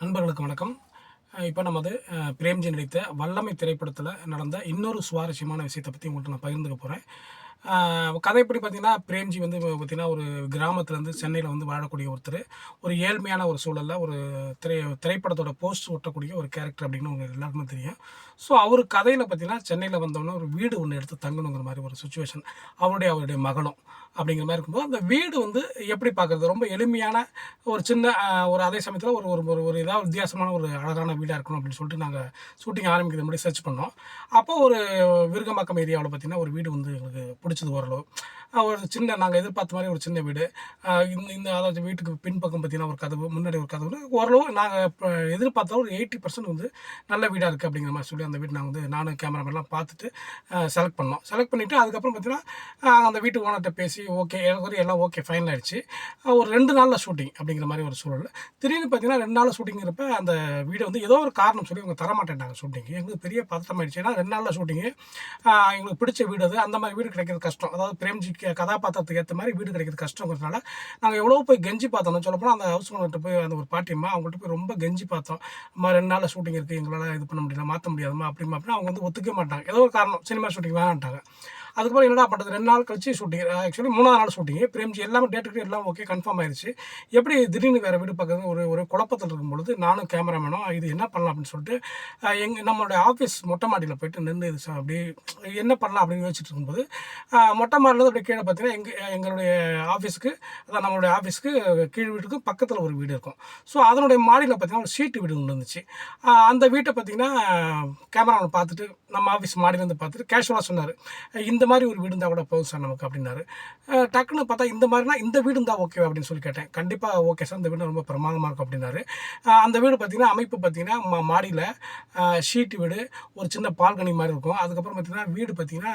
நண்பர்களுக்கு வணக்கம். இப்போ நமது பிரேம்ஜி நடித்த வல்லமை திரைப்படத்தில் நடந்த இன்னொரு சுவாரஸ்யமான விஷயத்தை பற்றி உங்கள்கிட்ட நான் பகிர்ந்துக்க போகிறேன் கதை எப்படி பார்த்தீங்கன்னா பிரேம்ஜி வந்து பார்த்திங்கன்னா ஒரு கிராமத்துலேருந்து சென்னையில் வந்து வாழக்கூடிய ஒருத்தர். ஒரு ஏழ்மையான ஒரு சூழலில் ஒரு திரை திரைப்படத்தோட போஸ்ட் ஒட்டக்கூடிய ஒரு கேரக்டர் அப்படின்னு உங்களுக்கு எல்லாருக்குமே தெரியும். ஸோ அவர் கதையில் பார்த்தீங்கன்னா சென்னையில் வந்தோன்னே ஒரு வீடு ஒன்று எடுத்து தங்கணுங்கிற மாதிரி ஒரு சுச்சுவேஷன் அவருடைய அவருடைய மகளும் அப்படிங்கிற மாதிரி இருக்கும்போது அந்த வீடு வந்து எப்படி பார்க்குறது? ரொம்ப எளிமையான ஒரு சின்ன ஒரு அதே சமயத்தில் ஒரு ஒரு ஒரு ஒரு இதாக வித்தியாசமான ஒரு அழகான வீடாக இருக்கணும் அப்படின்னு சொல்லிட்டு நாங்கள் ஷூட்டிங் ஆரம்பிக்கிறது முன்னாடி சர்ச் பண்ணோம். அப்போ ஒரு விருகம்பாக்கம் ஏரியாவில் பார்த்தீங்கன்னா ஒரு வீடு வந்து எங்களுக்கு பிடிச்சது ஓரளவு. ஒரு சின்ன நாங்கள் எதிர்பார்த்த மாதிரி ஒரு சின்ன வீடு. இந்த இந்த அதாவது வீட்டுக்கு பின்பக்கம் பார்த்தீங்கன்னா ஒரு கதவு முன்னாடி ஒரு கதவு ஓரளவு நாங்கள் இப்போ எதிர்பார்த்த ஒரு எயிட்டி பர்சன்ட் வந்து நல்ல வீடாக இருக்குது அப்படிங்கிற மாதிரி சொல்லி அந்த வீடு நாங்கள் வந்து நானும் கேமராமேன்லாம் பார்த்துட்டு செலக்ட் பண்ணோம். செலக்ட் பண்ணிவிட்டு அதுக்கப்புறம் பார்த்தீங்கன்னா அந்த வீட்டு ஓனர்கிட்ட பேசி ஓகே எனக்கு எல்லாம் ஓகே ஃபைனல் ஆகிடுச்சு ஒரு ரெண்டு நாளில் ஷூட்டிங் அப்படிங்கிற மாதிரி ஒரு சூழல். திடீர்னு பார்த்தீங்கன்னா ரெண்டு நாள் ஷூட்டிங்கிறப்ப அந்த வீடு வந்து ஏதோ ஒரு காரணம் சொல்லி அவங்க தரமாட்டேன்ட்டாங்க ஷூட்டிங் எங்களுக்கு பெரிய பதட்டம் ஆயிடுச்சு ஏன்னா ரெண்டு நாளில் ஷூட்டிங்கு எங்களுக்கு பிடிச்ச வீடு அது அந்த மாதிரி வீடு கிடைக்கிறது கஷ்டம். அதாவது பிரேம்ஜி கதாபாத்திரத்துக்கு ஏற்ற மாதிரி வீடு கிடைக்கிறது கஷ்டங்கிறதுனால நாங்கள் எவ்வளோ போய் கெஞ்சி பார்த்தோம்னு சொல்லப்போனால் அந்த ஹவுஸ் ஓனர்கிட்ட போய் அந்த ஒரு பாட்டியம்மா அவங்கள்ட்ட போய் ரொம்ப கெஞ்சி பார்த்தோம். அம்மா ரெண்டு நாளில் ஷூட்டிங் இருக்குது எங்களால் இது பண்ண முடியல மாற்ற முடியாதுமா அப்படிமா அப்படின்னா அவங்க வந்து ஒத்துக்க மாட்டாங்க. ஏதோ ஒரு காரணம். சினிமா ஷூட்டிங் வேணான்ட்டாங்க அதுக்கப்புறம் என்னடா பண்ணுறது ரெண்டு நாள் கழிச்சு ஷூட்டிங் ஆக்சுவலி மூணாவது நாள் ஷூட்டிங் பிரேம்ஜி எல்லாமே டேட்டுக்கு எல்லாம் ஓகே கன்ஃபார்ம் ஆயிடுச்சு எப்படி திடீர்னு வேறு வீடு பார்க்குறது? ஒரு ஒரு குழப்பத்தில் இருக்கும் பொழுது நானும் கேமராமேனும் இது என்ன பண்ணலாம்? அப்படின்னு சொல்லிட்டு எங்கள் நம்மளுடைய ஆஃபீஸ் மொட்டை மாடியில் போயிட்டு நின்று இது அப்படியே என்ன பண்ணலாம் அப்படின்னு யோசிச்சுட்டு இருக்கும்போது மொட்டை மாடியில் அப்படியே கீழே பார்த்தீங்கன்னா எங்கள் எங்களுடைய ஆஃபீஸ்க்கு அதான் நம்மளுடைய ஆஃபீஸ்க்கு கீழ் வீட்டுக்கு பக்கத்தில் ஒரு வீடு இருக்கும். ஸோ அதனுடைய மாடியில் பார்த்தீங்கன்னா ஒரு சீட்டு வீடு ஒன்று இருந்துச்சு. அந்த வீட்டை பார்த்தீங்கன்னா கேமராவில் பார்த்துட்டு நம்ம ஆஃபீஸ் மாடியிலேருந்து பார்த்துட்டு கேஷுவலாக சொன்னார். இந்த மாதிரி ஒரு வீடு இருந்தால் கூட போதும் சார் நமக்கு அப்படின்னாரு. டக்குன்னு பார்த்தா இந்த மாதிரினா இந்த வீடு இருந்தால் ஓகே அப்படின்னு சொல்லி கேட்டேன். கண்டிப்பாக ஓகே சார் இந்த வீடு ரொம்ப பிரமாதமாக இருக்கும் அப்படின்னாரு. அந்த வீடு பார்த்தீங்கன்னா அமைப்பு பார்த்தீங்கன்னா மா மாடியில் ஷீட் வீடு ஒரு சின்ன பால்கனி மாதிரி இருக்கும். அதுக்கப்புறம் பார்த்தீங்கன்னா வீடு பார்த்தீங்கன்னா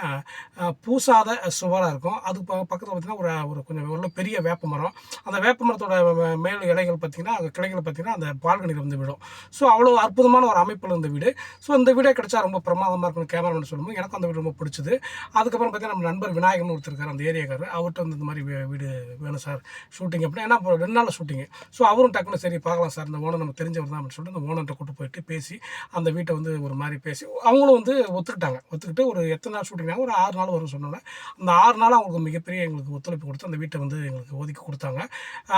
பூசாத சுவராக இருக்கும். அது பக்கத்தில் பார்த்தீங்கன்னா ஒரு ஒரு கொஞ்சம் உள்ள பெரிய வேப்ப மரம். அந்த வேப்ப மரத்தோட மேல் இலைகள் பார்த்தீங்கன்னா அந்த கிளைகள் பார்த்தீங்கன்னா அந்த பால்கனியில் வந்து விடும் ஸோ அவ்வளோ அற்புதமான ஒரு அமைப்பில் இருந்த வீடு. ஸோ இந்த வீடே கிடைச்சா ரொம்ப பிரமாதமாக இருக்கும் கேமராமேன் சொல்லும்போது எனக்கு அந்த வீடு ரொம்ப பிடிச்சது. அதுக்கப்புறம் பார்த்தீங்கன்னா நம்ம நண்பர் விநாயகன் ஒருத்தருக்கார் அந்த ஏரியாக்காரர் அவர்கிட்ட வந்து இந்த மாதிரி வீடு வேணும் சார். ஷூட்டிங் அப்படின்னா ஏன்னா இப்போ ரெண்டு நாள் ஷூட்டிங்கு ஸோ அவரும் டக்குன்னு சரி பார்க்கலாம் சார். இந்த ஓனர் நம்ம தெரிஞ்சவர் தான் அப்படின்னு சொல்லிட்டு அந்த ஓனர்கிட்ட கூட்டு போயிட்டு பேசி அந்த வீட்டை வந்து ஒரு மாதிரி பேசி அவங்களும் வந்து ஒத்துக்கிட்டாங்க. ஒத்துக்கிட்டு ஒரு எத்தனை நாள் ஷூட்டிங்னா ஒரு ஆறு நாள் வரும் சொன்னோன்னே அந்த ஆறு நாள் அவங்களுக்கு மிகப்பெரிய எங்களுக்கு ஒத்துழைப்பு கொடுத்து அந்த வீட்டை வந்து எங்களுக்கு ஒதுக்கி கொடுத்தாங்க.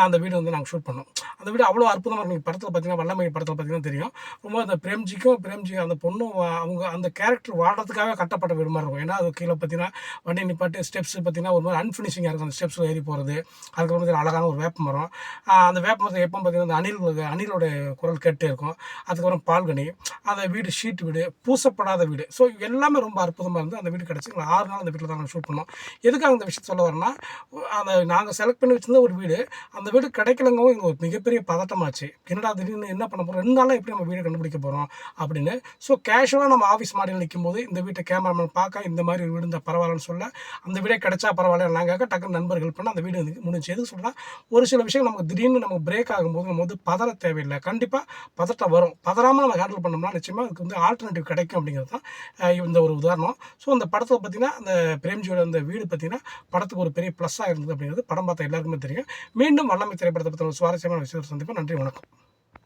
அந்த வீடு வந்து நாங்கள் ஷூட் பண்ணோம். அந்த வீடு அவ்வளோ அற்புதமாக இருக்கும். படத்தில் பார்த்தீங்கன்னா வல்லமை படத்தில் பார்த்தீங்கன்னா தெரியும். ரொம்ப அந்த பிரேம்ஜிக்கும் பிரேம்ஜி அந்த பொண்ணும் அவங்க அந்த கேரக்டர் வாழ்றதுக்காக கட்டப்பட்ட வீடு மாதிரி இருக்கும். ஏன்னா அது கீழே பார்த்தீங்கன்னா வண்டி நிப்பாட்டு ஸ்டெப்ஸ் பார்த்தீங்கன்னா ஒரு மாதிரி அன்ஃபினிஷிங்காக இருக்கும். அந்த ஸ்டெப்ஸில் ஏறி போகிறது அதுக்கப்புறம் அழகான ஒரு வேப்ப மரம். அந்த வேப்ப மரத்தை எப்போ பார்த்தீங்கன்னா அந்த அணில் அணிலோட குரல் கேட்டே இருக்கும். அதுக்கப்புறம் பால்கனி. அந்த வீடு ஷீட் வீடு பூசப்படாத வீடு. ஸோ எல்லாமே ரொம்ப அற்புதமாக இருந்து அந்த வீடு கிடச்சி எங்களுக்கு ஆறு நாள் அந்த வீட்டில் தான் நாங்கள் ஷூட் பண்ணோம். எதுக்காக அந்த விஷயம் சொல்ல வரேன்னா அந்த நாங்கள் செலக்ட் பண்ணி வச்சிருந்த ஒரு வீடு அந்த வீடு கிடைக்கலங்கவும் எங்களுக்கு ஒரு மிகப்பெரிய பதட்டமாச்சு. என்னடா திடீர்னு என்ன பண்ண போகிறோம் ரெண்டு நாளாக எப்படி நம்ம வீடு கண்டுபிடிக்க போகிறோம் அப்படின்னு. ஸோ கேஷுவலாக நம்ம ஆஃபீஸ் மாடியில் நிற்கும் போது இந்த வீட்டை கேமராமேன் பார்க்க இந்த மாதிரி ஒரு வீடு இருந்தால் பரவாயில்லன்னு சொல்ல அந்த வீடே கிடைச்சா பரவாயில்ல நாங்கள் டக்குன்னு நண்பர்கள் பண்ண அந்த வீடு வந்து முடிஞ்சு எதுக்கு சொல்கிறேன் ஒரு சில விஷயம் நமக்கு திடீர்னு நமக்கு பிரேக் ஆகும்போது நம்ம வந்து பதற தேவையில்லை. கண்டிப்பாக பதட்டம் வரும். பதறாமல் நம்ம ஹேண்டில் பண்ணோம்னா நிச்சயமாக அதுக்கு வந்து ஆல்டர்னேட்டிவ் கிடைக்கும் அப்படிங்கிறது தான் இந்த ஒரு உதாரணம். ஸோ அந்த படத்தில் பார்த்தீங்கன்னா அந்த பிரேம்ஜியோட அந்த வீடு பார்த்தீங்கன்னா படத்துக்கு ஒரு பெரிய ப்ளஸ்ஸாக இருந்தது அப்படிங்கிறது படம் பார்த்த எல்லாருக்குமே தெரியும். மீண்டும் வல்லமை திரைப்படத்தை பற்றி ஒரு சுவாரஸ்யமான விஷயத்தை சந்திப்போம். நன்றி வணக்கம்.